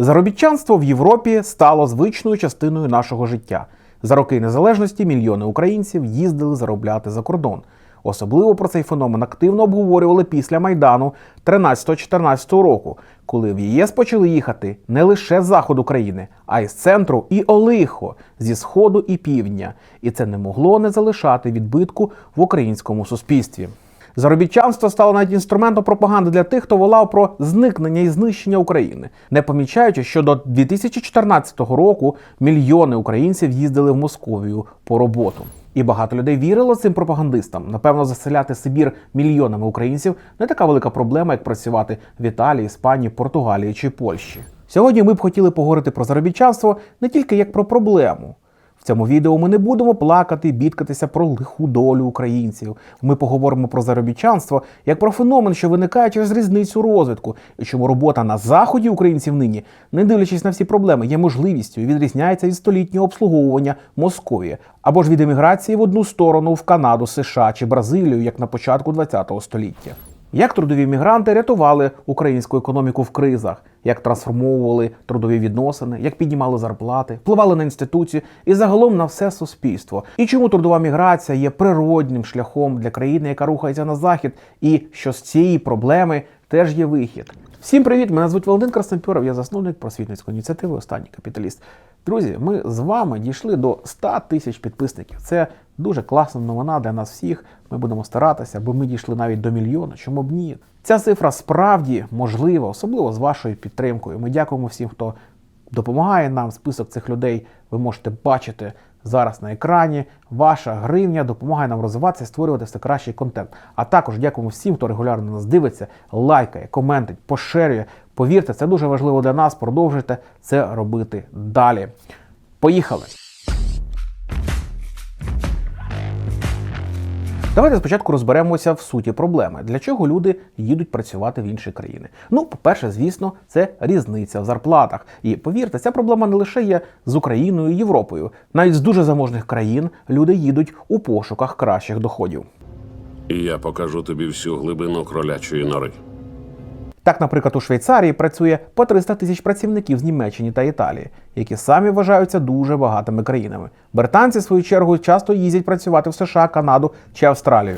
Заробітчанство в Європі стало звичною частиною нашого життя. За роки незалежності мільйони українців їздили заробляти за кордон. Особливо про цей феномен активно обговорювали після майдану 13-14 року, коли в ЄС почали їхати не лише з заходу країни, а й з центру і олихо зі сходу і півдня. І це не могло не залишати відбитку в українському суспільстві. Заробітчанство стало навіть інструментом пропаганди для тих, хто волав про зникнення і знищення України, не помічаючи, що до 2014 року мільйони українців їздили в Московію по роботу. І багато людей вірило цим пропагандистам. Напевно, заселяти Сибір мільйонами українців не така велика проблема, як працювати в Італії, Іспанії, Португалії чи Польщі. Сьогодні ми б хотіли поговорити про заробітчанство не тільки як про проблему. Цьому відео ми не будемо плакати бідкатися про лиху долю українців. Ми поговоримо про заробітчанство як про феномен, що виникає через різницю розвитку, і чому робота на заході українців нині, не дивлячись на всі проблеми, є можливістю і відрізняється від столітнього обслуговування Московії або ж від еміграції в одну сторону в Канаду, США чи Бразилію, як на початку ХХ століття. Як трудові мігранти рятували українську економіку в кризах, як трансформовували трудові відносини, як піднімали зарплати, впливали на інституції і загалом на все суспільство. І чому трудова міграція є природним шляхом для країни, яка рухається на захід, і що з цієї проблеми теж є вихід. Всім привіт! Мене звуть Володимир Краснопьоров, я засновник просвітницької ініціативи Останній капіталіст. Друзі, ми з вами дійшли до 100 тисяч підписників. Це дуже класна новина для нас всіх. Ми будемо старатися, бо ми дійшли навіть до мільйона. Чому б ні? Ця цифра справді можлива, особливо з вашою підтримкою. Ми дякуємо всім, хто допомагає нам. Список цих людей ви можете бачити зараз на екрані. Ваша гривня допомагає нам розвиватися створювати все кращий контент. А також дякуємо всім, хто регулярно нас дивиться, лайкає, коментить, поширює. Повірте, це дуже важливо для нас. Продовжуйте це робити далі. Поїхали! Давайте спочатку розберемося в суті проблеми, для чого люди їдуть працювати в інші країни. Ну, по-перше, звісно, це різниця в зарплатах. І повірте, ця проблема не лише є з Україною і Європою. Навіть з дуже заможних країн люди їдуть у пошуках кращих доходів. Я покажу тобі всю глибину кролячої нори. Так, наприклад, у Швейцарії працює по 300 тисяч працівників з Німеччини та Італії, які самі вважаються дуже багатими країнами. Британці, в свою чергу, часто їздять працювати в США, Канаду чи Австралію.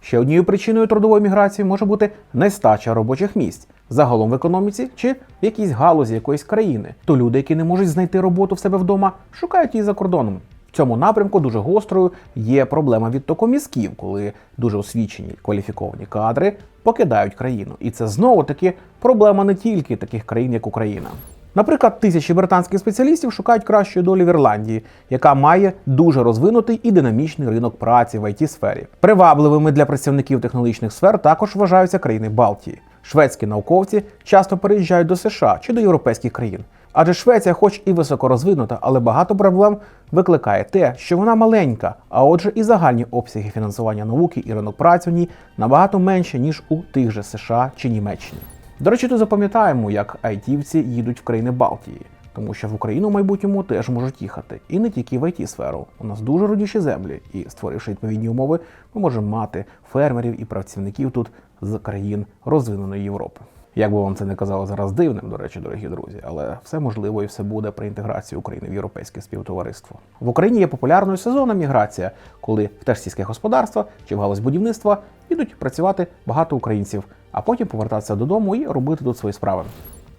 Ще однією причиною трудової міграції може бути нестача робочих місць загалом в економіці чи в якійсь галузі якоїсь країни. То люди, які не можуть знайти роботу в себе вдома, шукають її за кордоном. Цьому напрямку дуже гострою є проблема відтоку мізків, коли дуже освічені кваліфіковані кадри покидають країну. І це знову таки проблема не тільки таких країн, як Україна. Наприклад, тисячі британських спеціалістів шукають кращої долі в Ірландії, яка має дуже розвинутий і динамічний ринок праці в it сфері. Привабливими для працівників технологічних сфер також вважаються країни Балтії. Шведські науковці часто переїжджають до США чи до європейських країн. Адже Швеція, хоч і високорозвинута, але багато проблем викликає те, що вона маленька, а отже, і загальні обсяги фінансування науки і ринок праці в ній набагато менше, ніж у тих же США чи Німеччині. До речі, тут запам'ятаємо, як айтівці їдуть в країни Балтії, тому що в Україну в майбутньому теж можуть їхати. І не тільки в it сферу. У нас дуже родючі землі, і створивши відповідні умови, ми можемо мати фермерів і працівників тут з країн розвиненої Європи. Як би вам це не казало зараз дивним, до речі, дорогі друзі, але все можливо і все буде при інтеграції України в європейське співтовариство. В Україні є популярною сезонна міграція, коли в теж сільське господарство чи в галузь будівництва йдуть працювати багато українців, а потім повертатися додому і робити тут свої справи.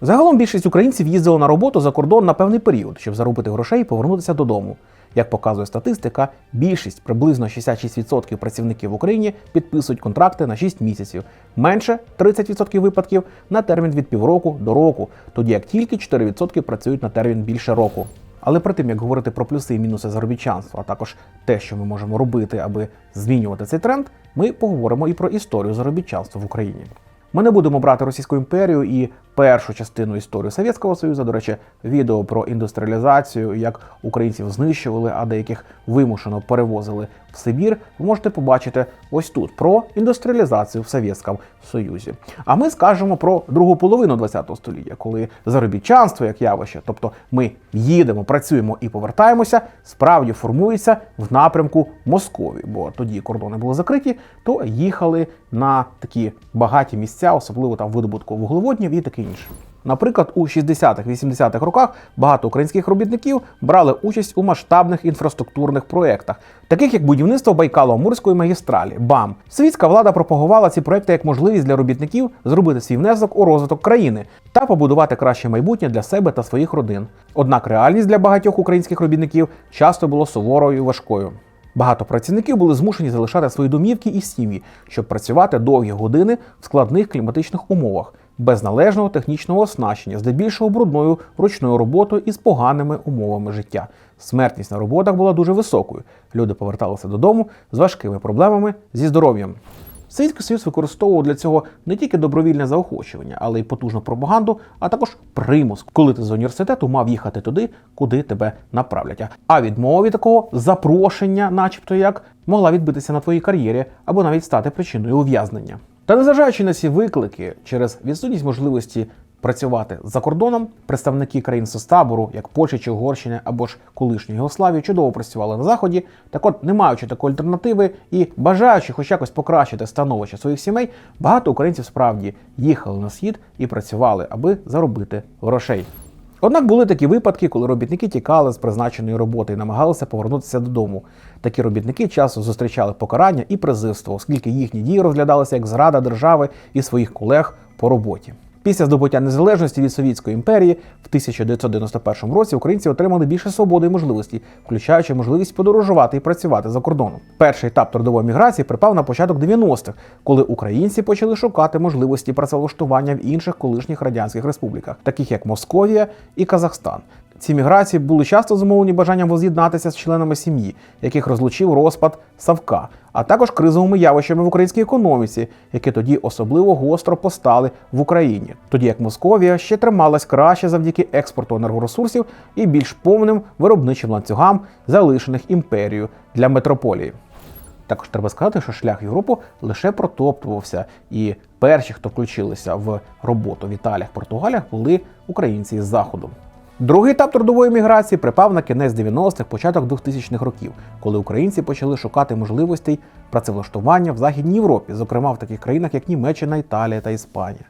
Загалом більшість українців їздило на роботу за кордон на певний період, щоб заробити грошей і повернутися додому. Як показує статистика, більшість приблизно 66% працівників в Україні підписують контракти на 6 місяців, менше 30% випадків на термін від півроку до року, тоді як тільки 4% працюють на термін більше року. Але перед тим як говорити про плюси і мінуси заробітчанства, а також те, що ми можемо робити, аби змінювати цей тренд, ми поговоримо і про історію заробітчанства в Україні. Ми не будемо брати Російську імперію і першу частину історії Совєтського Союзу. До речі, відео про індустріалізацію, як українців знищували, а деяких вимушено перевозили в Сибір. Ви можете побачити ось тут про індустріалізацію в Совєтському Союзі. А ми скажемо про другу половину ХХ століття, коли заробітчанство як явище, тобто ми їдемо, працюємо і повертаємося, справді формується в напрямку Московії. Бо тоді кордони були закриті, то їхали на такі багаті місця, особливо там видобутку вуглеводнів і таке інше. Наприклад, у 60-х-80-х роках багато українських робітників брали участь у масштабних інфраструктурних проєктах, таких як будівництво Байкало-Амурської магістралі БАМ. Світська влада пропагувала ці проекти як можливість для робітників зробити свій внесок у розвиток країни та побудувати краще майбутнє для себе та своїх родин. Однак реальність для багатьох українських робітників часто була суворою і важкою. Багато працівників були змушені залишати свої домівки і сім'ї, щоб працювати довгі години в складних кліматичних умовах, без належного технічного оснащення, здебільшого брудною ручною роботою і з поганими умовами життя. Смертність на роботах була дуже високою. Люди поверталися додому з важкими проблемами зі здоров'ям. Совєтський Союз використовував для цього не тільки добровільне заохочування, але й потужну пропаганду, а також примус, коли ти з університету мав їхати туди, куди тебе направлять. А відмова від такого запрошення, начебто як, могла відбитися на твоїй кар'єрі або навіть стати причиною ув'язнення. Та незважаючи на ці виклики, через відсутність можливості працювати за кордоном, представники країн соцтабору, як Польща чи Угорщина або ж колишньої Югославії, чудово працювали на заході. Так от, не маючи такої альтернативи і бажаючи хоч якось покращити становище своїх сімей, багато українців справді їхали на схід і працювали, аби заробити грошей. Однак були такі випадки, коли робітники тікали з призначеної роботи і намагалися повернутися додому. Такі робітники часто зустрічали покарання і призивство, оскільки їхні дії розглядалися як зрада держави і своїх колег по роботі. Після здобуття незалежності від Совєтської імперії в 1991 році українці отримали більше свободи і можливостей, включаючи можливість подорожувати і працювати за кордоном. Перший етап трудової міграції припав на початок 90-х, коли українці почали шукати можливості працевлаштування в інших колишніх радянських республіках, таких як Московія і Казахстан. Ці міграції були часто зумовлені бажанням воз'єднатися з членами сім'ї, яких розлучив розпад Савка, а також кризовими явищами в українській економіці, які тоді особливо гостро постали в Україні, тоді як Московія ще трималась краще завдяки експорту енергоресурсів і більш повним виробничим ланцюгам, залишених імперією для метрополії. Також треба сказати, що шлях в Європу лише протоптувався, і перші, хто включилися в роботу в Італіях, Португаліях, були українці із заходу. Другий етап трудової міграції припав на кінець 90-х, початок 2000-х років, коли українці почали шукати можливостей працевлаштування в Західній Європі, зокрема в таких країнах, як Німеччина, Італія та Іспанія.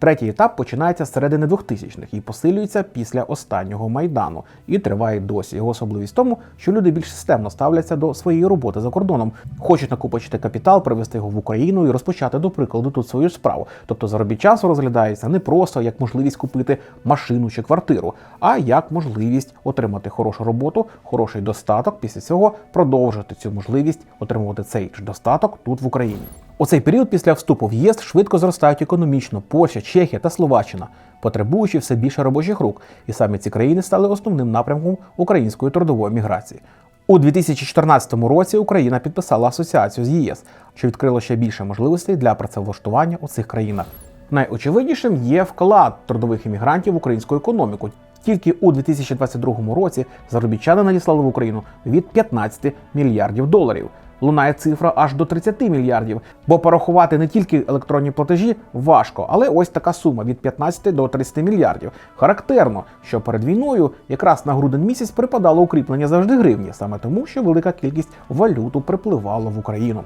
Третій етап починається з середини 2000-х і посилюється після останнього майдану і триває досі. Його особливість в тому, що люди більш системно ставляться до своєї роботи за кордоном, хочуть накопичити капітал, привезти його в Україну і розпочати, до прикладу, тут свою справу. Тобто заробіть часу розглядається не просто як можливість купити машину чи квартиру, а як можливість отримати хорошу роботу, хороший достаток. Після цього продовжити цю можливість отримувати цей ж достаток тут в Україні. У цей період після вступу в ЄС швидко зростають економічно Польща, Чехія та Словаччина, потребуючи все більше робочих рук, і саме ці країни стали основним напрямком української трудової міграції. У 2014 році Україна підписала асоціацію з ЄС, що відкрило ще більше можливостей для працевлаштування у цих країнах. Найочевиднішим є вклад трудових іммігрантів в українську економіку. Тільки у 2022 році заробітчани надіслали в Україну від 15 мільярдів доларів. Лунає цифра аж до 30 мільярдів, бо порахувати не тільки електронні платежі важко, але ось така сума від 15 до 30 мільярдів. Характерно, що перед війною якраз на грудень місяць припадало укріплення завжди гривні, саме тому, що велика кількість валюту припливала в Україну.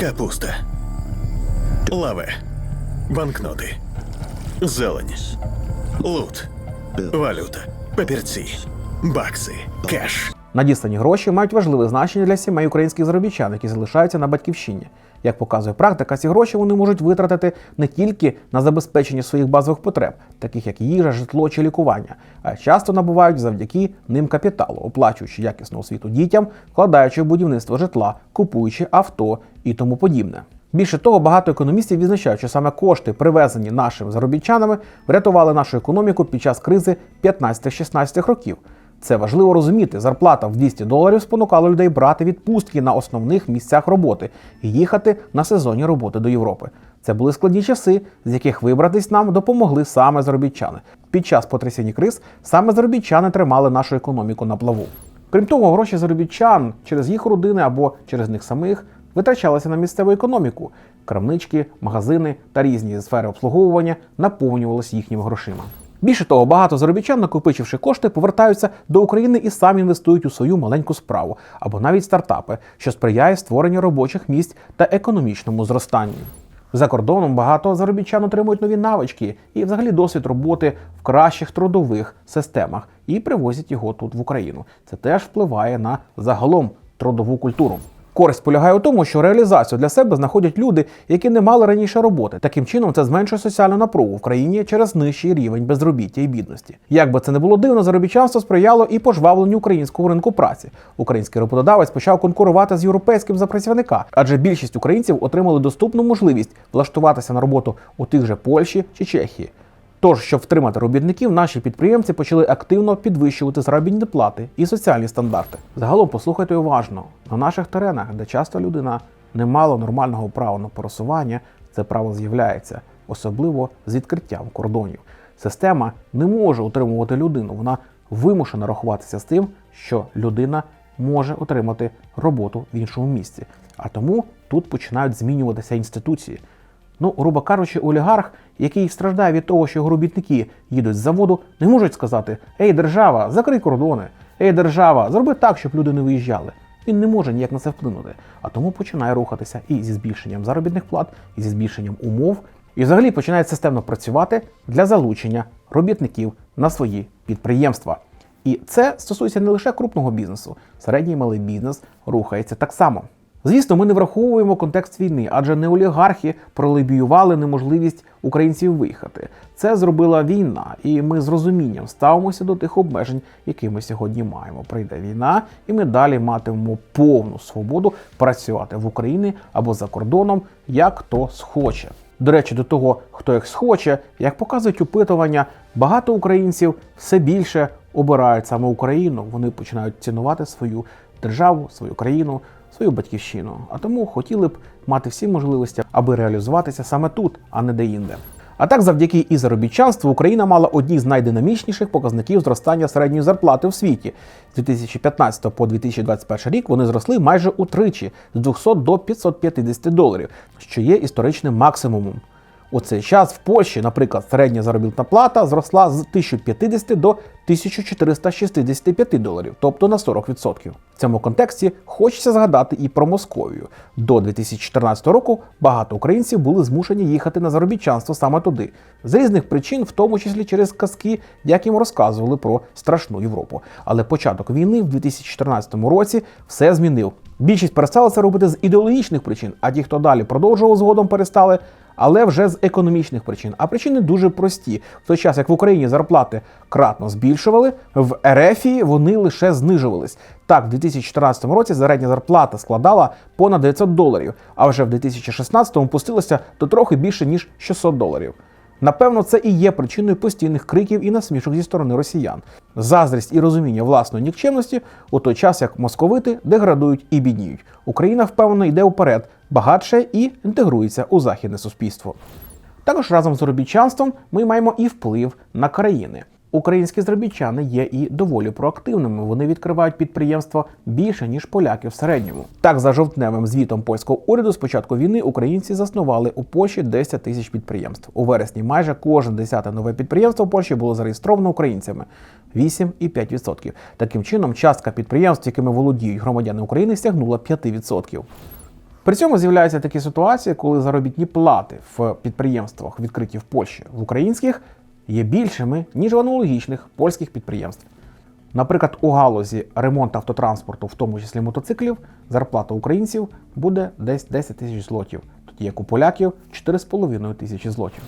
Капуста. Лаве. Банкноти. Зелень. Лут. Валюта. Папірці. Бакси. Кеш. Надіслані гроші мають важливе значення для сімей українських заробітчан, які залишаються на батьківщині. Як показує практика, ці гроші вони можуть витратити не тільки на забезпечення своїх базових потреб, таких як їжа, житло чи лікування, а часто набувають завдяки ним капіталу, оплачуючи якісну освіту дітям, вкладаючи в будівництво житла, купуючи авто і тому подібне. Більше того, багато економістів відзначають, що саме кошти, привезені нашими заробітчанами, врятували нашу економіку під час кризи 15-16 років. Це важливо розуміти. Зарплата в 200 доларів спонукала людей брати відпустки на основних місцях роботи і їхати на сезонні роботи до Європи. Це були складні часи, з яких вибратись нам допомогли саме заробітчани. Під час потрясіння криз саме заробітчани тримали нашу економіку на плаву. Крім того, гроші заробітчан через їх родини або через них самих витрачалися на місцеву економіку. Крамнички, магазини та різні сфери обслуговування наповнювалися їхніми грошима. Більше того, багато заробітчан, накопичивши кошти, повертаються до України і самі інвестують у свою маленьку справу або навіть стартапи, що сприяє створенню робочих місць та економічному зростанню. За кордоном багато заробітчан отримують нові навички і взагалі досвід роботи в кращих трудових системах і привозять його тут в Україну. Це теж впливає на загалом трудову культуру. Користь полягає у тому, що реалізацію для себе знаходять люди, які не мали раніше роботи. Таким чином, це зменшує соціальну напругу в країні через нижчий рівень безробіття і бідності. Як би це не було дивно, заробітчанство сприяло і пожвавленню українського ринку праці. Український роботодавець почав конкурувати з європейським за працівника, адже більшість українців отримали доступну можливість влаштуватися на роботу у тих же Польщі чи Чехії. Тож, щоб втримати робітників, наші підприємці почали активно підвищувати заробітні плати і соціальні стандарти. Загалом послухайте уважно на наших теренах, де часто людина не мала нормального права на пересування, це право з'являється, особливо з відкриттям кордонів. Система не може утримувати людину, вона вимушена рахуватися з тим, що людина може отримати роботу в іншому місці. А тому тут починають змінюватися інституції. Ну, грубо кажучи, олігарх, який страждає від того, що його робітники їдуть з заводу, не можуть сказати: Ей, держава, закрий кордони, ей, держава, зроби так, щоб люди не виїжджали. Він не може ніяк на це вплинути, а тому починає рухатися і зі збільшенням заробітних плат, і зі збільшенням умов, і взагалі починає системно працювати для залучення робітників на свої підприємства. І це стосується не лише крупного бізнесу, середній і малий бізнес рухається так само. Звісно, ми не враховуємо контекст війни, адже не олігархи пролобіювали неможливість українців виїхати. Це зробила війна, і ми з розумінням ставимося до тих обмежень, які ми сьогодні маємо. Прийде війна, і ми далі матимемо повну свободу працювати в Україні або за кордоном, як хто схоче. До речі, до того, хто як схоче, як показують опитування, багато українців все більше обирають саме Україну. Вони починають цінувати свою державу, свою країну, свою батьківщину. А тому хотіли б мати всі можливості, аби реалізуватися саме тут, а не де-інде. А так, завдяки і заробітчанству, Україна мала одні з найдинамічніших показників зростання середньої зарплати в світі. З 2015 по 2021 рік вони зросли майже утричі з 200 до 550 доларів, що є історичним максимумом. У цей час в Польщі, наприклад, середня заробітна плата зросла з 1050 до 1465 доларів, тобто на 40%. В цьому контексті хочеться згадати і про Московію. До 2014 року багато українців були змушені їхати на заробітчанство саме туди, з різних причин, в тому числі через казки, як їм розказували про страшну Європу. Але початок війни в 2014 році все змінив. Більшість перестали це робити з ідеологічних причин, а ті, хто далі продовжував згодом, перестали. Але вже з економічних причин. А причини дуже прості. В той час, як в Україні зарплати кратно збільшували, в РФі вони лише знижувались. Так, в 2014 році середня зарплата складала понад 900 доларів, а вже в 2016-му пустилася до трохи більше ніж 600 доларів. Напевно, це і є причиною постійних криків і насмішок зі сторони росіян. Заздрість і розуміння власної нікчемності у той час, як московити деградують і бідніють. Україна впевнено йде вперед, багатше і інтегрується у західне суспільство. Також разом з заробітчанством ми маємо і вплив на країни. Українські заробітчани є і доволі проактивними. Вони відкривають підприємства більше ніж поляки в середньому. Так, за жовтневим звітом польського уряду з початку війни українці заснували у Польщі 10 тисяч підприємств. У вересні майже кожне десяте нове підприємство в Польщі було зареєстровано українцями 8,5%. Таким чином, частка підприємств, якими володіють громадяни України, сягнула 5%. При цьому з'являються такі ситуації, коли заробітні плати в підприємствах, відкриті в Польщі, в українських, є більшими, ніж в аналогічних польських підприємств. Наприклад, у галузі ремонту автотранспорту, в тому числі мотоциклів, зарплата українців буде десь 10 тисяч злотів, тоді як у поляків 4,5 тисячі злотів.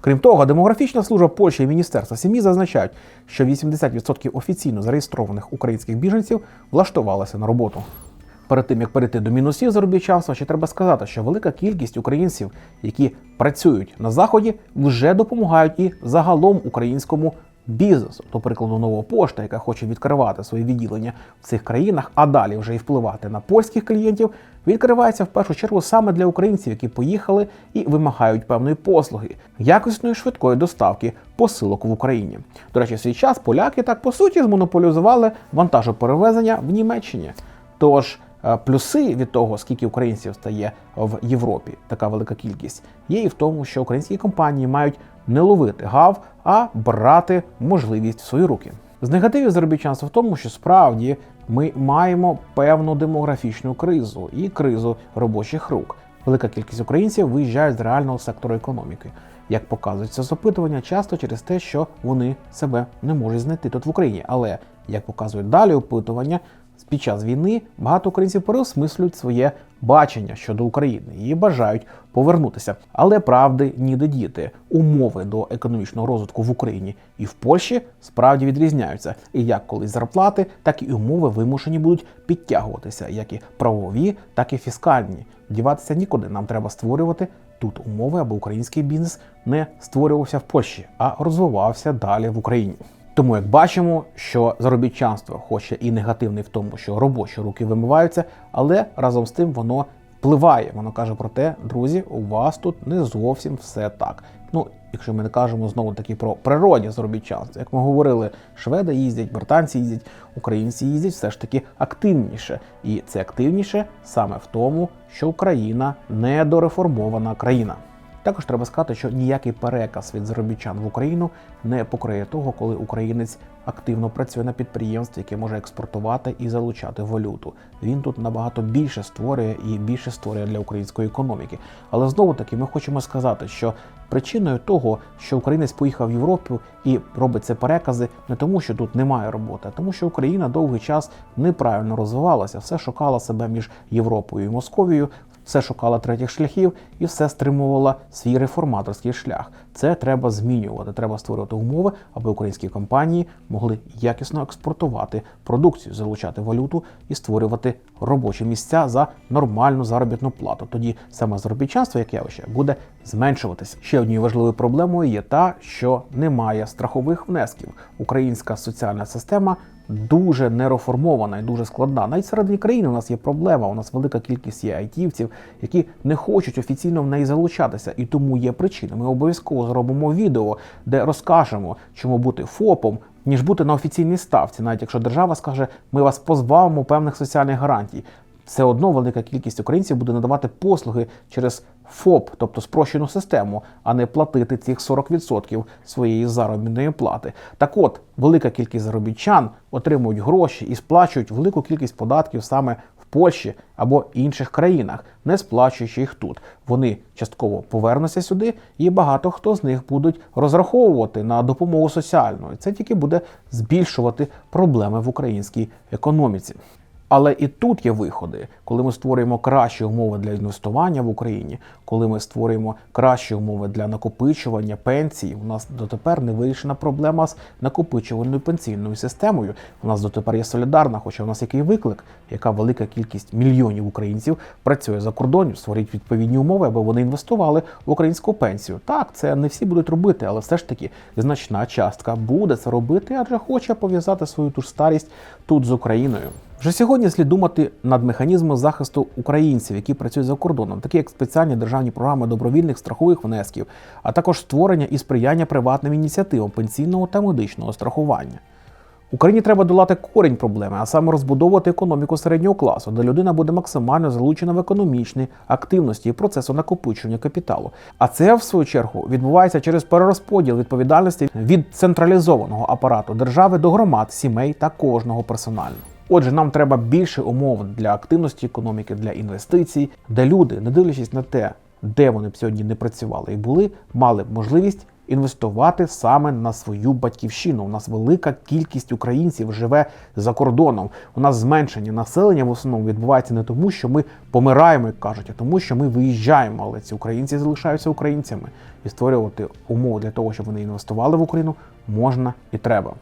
Крім того, демографічна служба Польщі і Міністерства сім'ї зазначають, що 80% офіційно зареєстрованих українських біженців влаштувалися на роботу. Перед тим як перейти до мінусів заробітчанства, ще треба сказати, що велика кількість українців, які працюють на заході, вже допомагають і загалом українському бізнесу. До прикладу, нова пошта, яка хоче відкривати свої відділення в цих країнах, а далі вже і впливати на польських клієнтів, відкривається в першу чергу саме для українців, які поїхали і вимагають певної послуги, якісної швидкої доставки посилок в Україні. До речі, в свій час поляки так по суті змонополізували вантажоперевезення в Німеччині. Тож плюси від того, скільки українців стає в Європі, така велика кількість, є і в тому, що українські компанії мають не ловити гав, а брати можливість в свої руки. З негативів заробітчанства в тому, що справді ми маємо певну демографічну кризу і кризу робочих рук. велика кількість українців виїжджають з реального сектору економіки. Як показують це з опитування, часто через те, що вони себе не можуть знайти тут в Україні. Але як показують далі опитування, під час війни багато українців переосмислюють своє бачення щодо України і бажають повернутися. Але правди ніде діти. Умови до економічного розвитку в Україні і в Польщі справді відрізняються. І як колись зарплати, так і умови вимушені будуть підтягуватися, як і правові, так і фіскальні. Діватися нікуди. Нам треба створювати тут умови, аби український бізнес не створювався в Польщі, а розвивався далі в Україні. Тому, як бачимо, що заробітчанство, хоче і негативний в тому, що робочі руки вимиваються, але разом з тим воно впливає. Воно каже про те, друзі, у вас тут не зовсім все так. Ну, якщо ми не кажемо знову таки про природні заробітчанство, як ми говорили, шведи їздять, британці їздять, українці їздять все ж таки активніше. І це активніше саме в тому, що Україна недореформована країна. Також треба сказати, що ніякий переказ від заробітчан в Україну не покриє того, коли українець активно працює на підприємстві, яке може експортувати і залучати валюту. Він тут набагато більше створює і більше створює для української економіки. Але знову таки ми хочемо сказати, що причиною того, що українець поїхав в Європу і робить це перекази, не тому, що тут немає роботи, а тому, що Україна довгий час неправильно розвивалася, все шукала себе між Європою і Московією, все шукала третіх шляхів і все стримувала свій реформаторський шлях. Це треба змінювати. Треба створювати умови, аби українські компанії могли якісно експортувати продукцію, залучати валюту і створювати робочі місця за нормальну заробітну плату. Тоді саме заробітчанство, як явище, буде зменшуватися. Ще однією важливою проблемою є та, що немає страхових внесків. Українська соціальна система дуже нереформована і дуже складна. Навіть всередині країни у нас є проблема. У нас велика кількість є айтівців, які не хочуть офіційно в неї залучатися, і тому є причина. Ми обов'язково зробимо відео, де розкажемо, чому бути ФОПом. Ніж бути на офіційній ставці, навіть якщо держава скаже, ми вас позбавимо певних соціальних гарантій, все одно велика кількість українців буде надавати послуги через ФОП, тобто спрощену систему, а не платити цих 40% своєї заробітної плати. Так от, велика кількість заробітчан отримують гроші і сплачують велику кількість податків саме в Польщі або інших країнах, не сплачуючи їх тут. Вони частково повернуться сюди, і багато хто з них будуть розраховувати на допомогу соціальну. Це тільки буде збільшувати проблеми в українській економіці. Але і тут є виходи, коли ми створюємо кращі умови для інвестування в Україні, коли ми створюємо кращі умови для накопичування пенсій. У нас дотепер не вирішена проблема з накопичувальною пенсійною системою. У нас дотепер є солідарна, хоча у нас який виклик, яка велика кількість мільйонів українців працює за кордоном, створюють відповідні умови, аби вони інвестували в українську пенсію. Так, це не всі будуть робити, але все ж таки значна частка буде це робити, адже хоче пов'язати свою ту ж старість тут з Україною. Вже сьогодні слід думати над механізмом захисту українців, які працюють за кордоном, такі як спеціальні державні програми добровільних страхових внесків, а також створення і сприяння приватним ініціативам пенсійного та медичного страхування. Україні треба долати корінь проблеми, а саме розбудовувати економіку середнього класу, де людина буде максимально залучена в економічні активності і процесу накопичення капіталу. А це, в свою чергу, відбувається через перерозподіл відповідальності від централізованого апарату держави до громад, сімей та кожного персонально. Отже, нам треба більше умов для активності економіки, для інвестицій, де люди, не дивлячись на те, де вони б сьогодні не працювали і були, мали б можливість інвестувати саме на свою батьківщину. У нас велика кількість українців живе за кордоном. У нас зменшення населення в основному відбувається не тому, що ми помираємо, як кажуть, а тому, що ми виїжджаємо. Але ці українці залишаються українцями і створювати умови для того, щоб вони інвестували в Україну, можна і треба.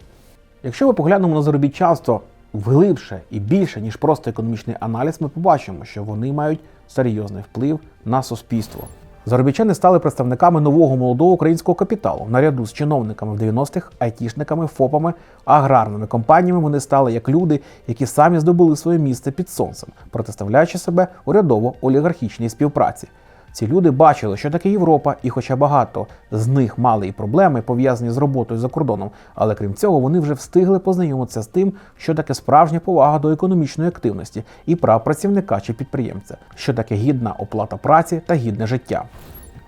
Якщо ми поглянемо на заробітчанство глибше і більше, ніж просто економічний аналіз, ми побачимо, що вони мають серйозний вплив на суспільство. Заробітчани стали представниками нового молодого українського капіталу. Наряду з чиновниками в 90-х, айтішниками, ФОПами, аграрними компаніями вони стали як люди, які самі здобули своє місце під сонцем, протиставляючи себе урядово-олігархічній співпраці. Ці люди бачили, що таке Європа, і хоча багато з них мали і проблеми пов'язані з роботою за кордоном, але крім цього, вони вже встигли познайомитися з тим, що таке справжня повага до економічної активності і прав працівника чи підприємця, що таке гідна оплата праці та гідне життя.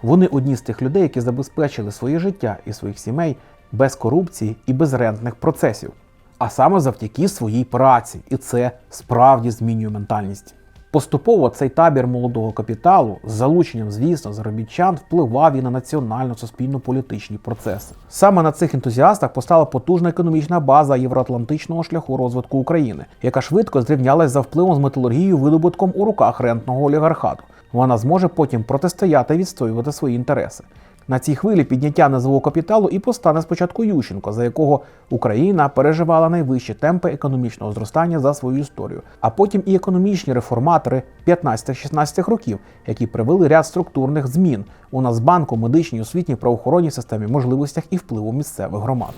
Вони одні з тих людей, які забезпечили своє життя і своїх сімей без корупції і без рентних процесів, а саме завдяки своїй праці, і це справді змінює ментальність. Поступово цей табір молодого капіталу з залученням, звісно, заробітчан впливав і на національно-суспільно-політичні процеси. Саме на цих ентузіастах постала потужна економічна база євроатлантичного шляху розвитку України, яка швидко зрівнялась за впливом з металургією видобутком у руках рентного олігархату. Вона зможе потім протистояти і відстоювати свої інтереси. На цій хвилі підняття низового капіталу і постане спочатку Ющенко, за якого Україна переживала найвищі темпи економічного зростання за свою історію, а потім і економічні реформатори 15-16 років, які привели ряд структурних змін у Нацбанку, медичній, освітній, правоохоронній системі, можливостях і впливу місцевих громад.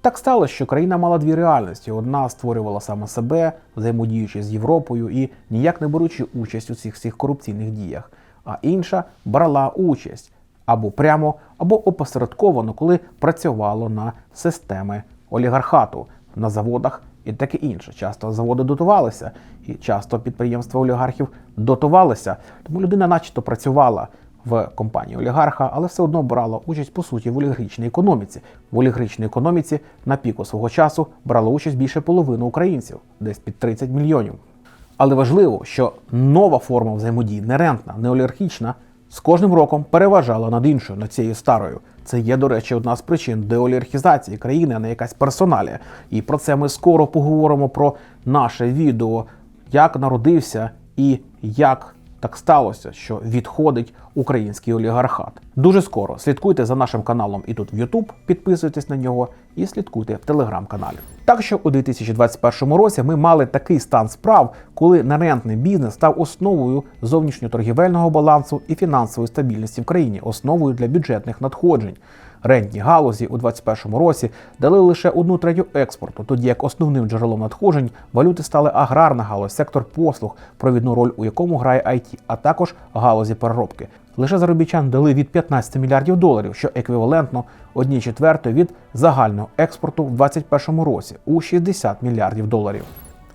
Так сталося, що країна мала дві реальності: одна створювала саме себе, взаємодіючи з Європою і ніяк не беручи участь у цих всіх корупційних діях, а інша брала участь або прямо, або опосередковано, коли працювало на системи олігархату на заводах і таке інше. Часто заводи дотувалися, і часто підприємства олігархів дотувалися. Тому людина, начебто, працювала в компанії олігарха, але все одно брала участь по суті в олігархічній економіці. В олігархічній економіці на піку свого часу брало участь більше половини українців, десь під 30 мільйонів. Але важливо, що нова форма взаємодії, не рентна, не олігархічна, з кожним роком переважала над іншою, над цією старою. Це є, до речі, одна з причин деолігархізації країни, а не якась персоналія. І про це ми скоро поговоримо про наше відео, як народився і як так сталося, що відходить український олігархат. Дуже скоро слідкуйте за нашим каналом і тут в YouTube, підписуйтесь на нього і слідкуйте в телеграм-каналі. Так що у 2021 році ми мали такий стан справ, коли нерентний бізнес став основою зовнішньоторгівельного балансу і фінансової стабільності в країні, основою для бюджетних надходжень. Рентні галузі у 2021 році дали лише одну третю експорту, тоді як основним джерелом надходжень валюти стали аграрна галузь, сектор послуг, провідну роль у якому грає IT, а також галузі переробки. Лише заробітчан дали від 15 мільярдів доларів, що еквівалентно одній четвертої від загального експорту в 2021 році у 60 мільярдів доларів.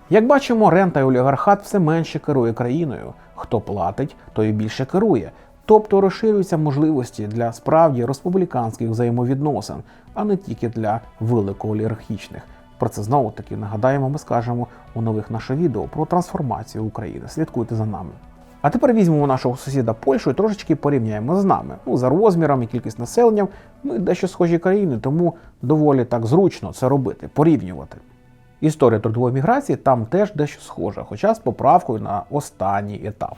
Як бачимо, рента і олігархат все менше керує країною. Хто платить, той більше керує. Тобто розширюються можливості для справді республіканських взаємовідносин, а не тільки для великоолігархічних. Про це знову таки нагадаємо, ми скажемо у нових наших відео про трансформацію України. Слідкуйте за нами. А тепер візьмемо нашого сусіда Польщу і трошечки порівняємо з нами. Ну, за розміром і кількість населення ми дещо схожі країни, тому доволі так зручно це робити, порівнювати. Історія трудової міграції там теж дещо схожа, хоча з поправкою на останній етап.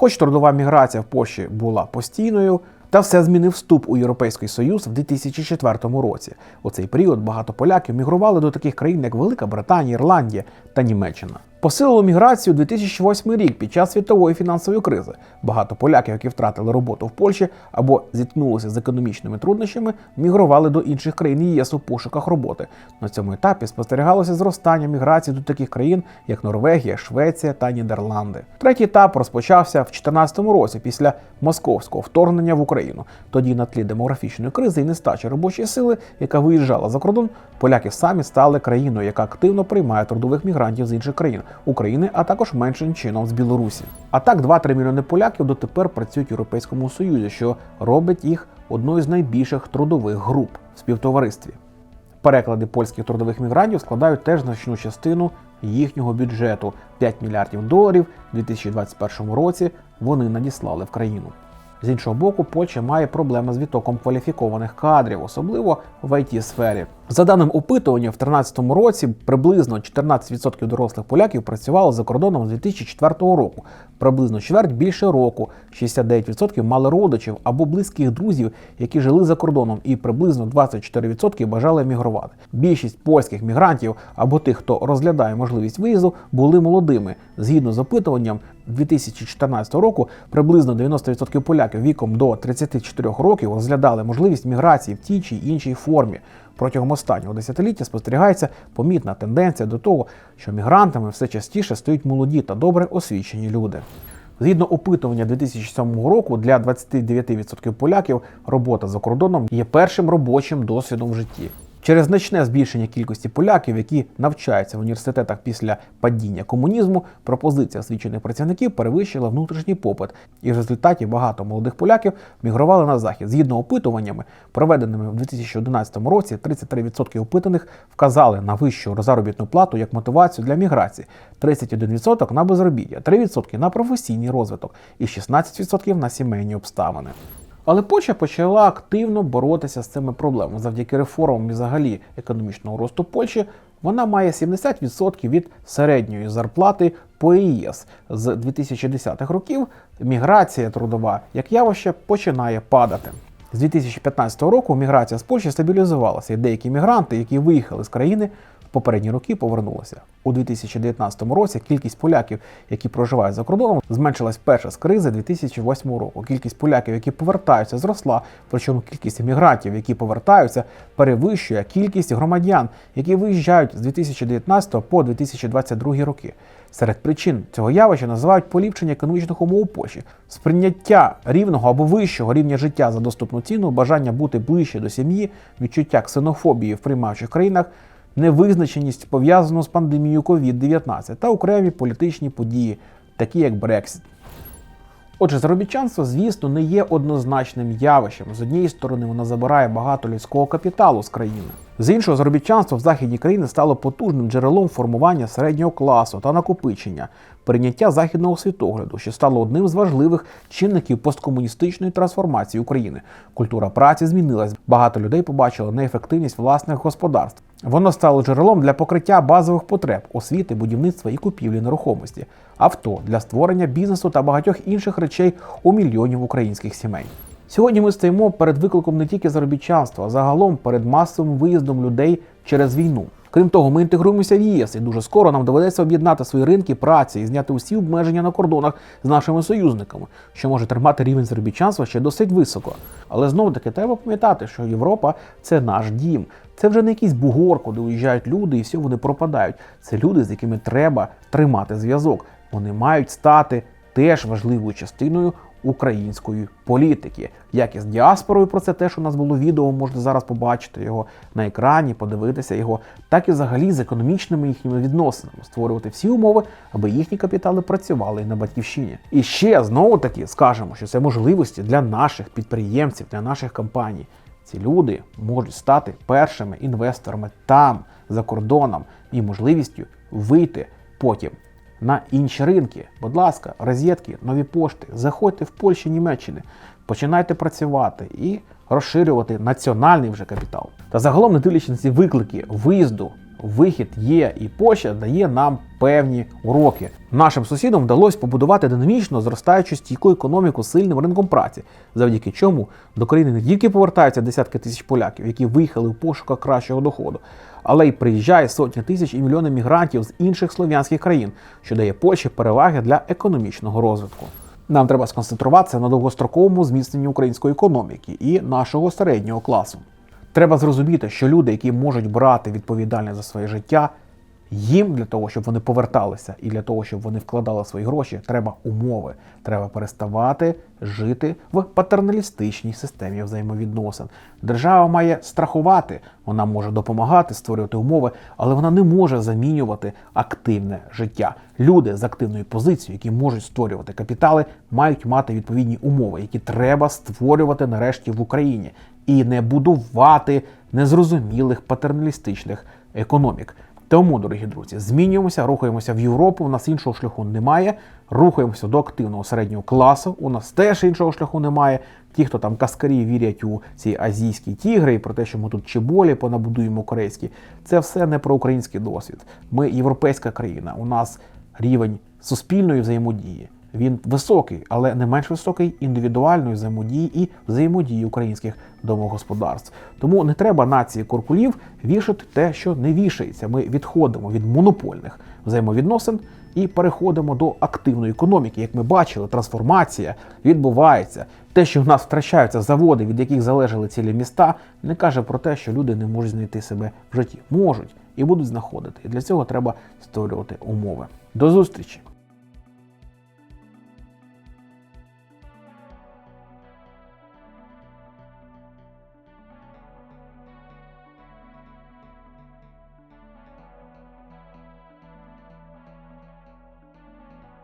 Хоч трудова міграція в Польщі була постійною, та все змінив вступ у Європейський Союз в 2004 році. У цей період багато поляків мігрували до таких країн, як Велика Британія, Ірландія та Німеччина. Посилило міграцію 2008 рік під час світової фінансової кризи. Багато поляків, які втратили роботу в Польщі або зіткнулися з економічними труднощами, мігрували до інших країн ЄС у пошуках роботи. На цьому етапі спостерігалося зростання міграції до таких країн, як Норвегія, Швеція та Нідерланди. Третій етап розпочався в 2014 році після московського вторгнення в Україну. Тоді на тлі демографічної кризи і нестачі робочої сили, яка виїжджала за кордон, поляки самі стали країною, яка активно приймає трудових мігрантів з інших країн України, а також меншим чином з Білорусі. А так 2-3 мільйони поляків дотепер працюють в Європейському Союзі, що робить їх одною з найбільших трудових груп в співтоваристві. Переклади польських трудових мігрантів складають теж значну частину їхнього бюджету 5 мільярдів доларів у 2021 році. Вони надіслали в країну. З іншого боку, Польща має проблеми з відтоком кваліфікованих кадрів, особливо в it сфері. За даним опитування, в 2013 році приблизно 14% дорослих поляків працювали за кордоном з 2004 року. Приблизно чверть більше року. 69% мали родичів або близьких друзів, які жили за кордоном, і приблизно 24% бажали емігрувати. Більшість польських мігрантів або тих, хто розглядає можливість виїзду, були молодими. Згідно з опитуванням 2014 року, приблизно 90% поляків віком до 34 років розглядали можливість міграції в тій чи іншій формі. Протягом останнього десятиліття спостерігається помітна тенденція до того, що мігрантами все частіше стають молоді та добре освічені люди. Згідно опитування 2007 року, для 29% поляків робота за кордоном є першим робочим досвідом в житті. Через значне збільшення кількості поляків, які навчаються в університетах після падіння комунізму, пропозиція освічених працівників перевищила внутрішній попит, і в результаті багато молодих поляків мігрували на захід. Згідно опитуваннями, проведеними в 2011 році, 33% опитаних вказали на вищу заробітну плату як мотивацію для міграції, 31% на безробіття, 3% на професійний розвиток і 16% на сімейні обставини. Але Польща почала активно боротися з цими проблемами. Завдяки реформам і взагалі економічного росту Польщі вона має 70% від середньої зарплати по ЄС. З 2010-х років міграція трудова як явище починає падати. З 2015 року міграція з Польщі стабілізувалася, і деякі мігранти, які виїхали з країни, попередні роки повернулися. У 2019 році кількість поляків, які проживають за кордоном, зменшилась перша з кризи 2008 року. Кількість поляків, які повертаються, зросла. Причому кількість мігрантів, які повертаються, перевищує кількість громадян, які виїжджають з 2019 по 2022 роки. Серед причин цього явища називають поліпшення економічних умов у Польщі, сприйняття рівного або вищого рівня життя за доступну ціну, бажання бути ближче до сім'ї, відчуття ксенофобії в приймаючих країнах, невизначеність пов'язану з пандемією COVID-19 та окремі політичні події, такі як Брексит. Отже, заробітчанство, звісно, не є однозначним явищем. З однієї сторони, воно забирає багато людського капіталу з країни. З іншого, заробітчанство в західній країні стало потужним джерелом формування середнього класу та накопичення, прийняття західного світогляду, що стало одним з важливих чинників посткомуністичної трансформації України. Культура праці змінилась. Багато людей побачили неефективність власних господарств. Воно стало джерелом для покриття базових потреб освіти, будівництва і купівлі нерухомості, авто для створення бізнесу та багатьох інших речей у мільйонів українських сімей. Сьогодні ми стоїмо перед викликом не тільки заробітчанства, а загалом перед масовим виїздом людей через війну. Крім того, ми інтегруємося в ЄС, і дуже скоро нам доведеться об'єднати свої ринки праці і зняти усі обмеження на кордонах з нашими союзниками, що може тримати рівень заробітчанства ще досить високо. Але знову таки треба пам'ятати, що Європа це наш дім. Це вже не якийсь бугор, куди уїжджають люди і все вони пропадають. Це люди, з якими треба тримати зв'язок. Вони мають стати теж важливою частиною української політики, як і з діаспорою. Про це теж у нас було відео. Можете зараз побачити його на екрані, подивитися його, так і взагалі з економічними їхніми відносинами, створювати всі умови, аби їхні капітали працювали на батьківщині. І ще знову таки скажемо, що це можливості для наших підприємців, для наших компаній. Ці люди можуть стати першими інвесторами там, за кордоном, і можливістю вийти потім на інші ринки. Будь ласка, розетки, нові пошти, заходьте в Польщу, Німеччини, починайте працювати і розширювати національний вже капітал. Та загалом, не дивлячись на ці виклики виїзду, вихід є і Польща дає нам певні уроки. Нашим сусідам вдалося побудувати динамічно зростаючу стійку економіку з сильним ринком праці, завдяки чому до країни не тільки повертаються десятки тисяч поляків, які виїхали в пошуках кращого доходу, але й приїжджає сотні тисяч і мільйони мігрантів з інших слов'янських країн, що дає Польщі переваги для економічного розвитку. Нам треба сконцентруватися на довгостроковому зміцненні української економіки і нашого середнього класу. Треба зрозуміти, що люди, які можуть брати відповідальність за своє життя, їм для того, щоб вони поверталися, і для того, щоб вони вкладали свої гроші, треба умови. Треба переставати жити в патерналістичній системі взаємовідносин. Держава має страхувати, вона може допомагати створювати умови, але вона не може замінювати активне життя. Люди з активною позицією, які можуть створювати капітали, мають мати відповідні умови, які треба створювати нарешті в Україні, і не будувати незрозумілих патерналістичних економік. Тому, дорогі друзі, змінюємося, рухаємося в Європу. У нас іншого шляху немає. Рухаємося до активного середнього класу. У нас теж іншого шляху немає. Ті, хто там каскарі вірять у ці азійські тігри і про те, що ми тут чеболі понабудуємо корейські, це все не про український досвід. Ми європейська країна. У нас рівень суспільної взаємодії. Він високий, але не менш високий індивідуальної взаємодії і взаємодії українських домогосподарств. Тому не треба нації куркулів вішати те, що не вішається. Ми відходимо від монопольних взаємовідносин і переходимо до активної економіки. Як ми бачили, трансформація відбувається. Те, що в нас втрачаються заводи, від яких залежали цілі міста, не каже про те, що люди не можуть знайти себе в житті. Можуть і будуть знаходити. І для цього треба створювати умови. До зустрічі!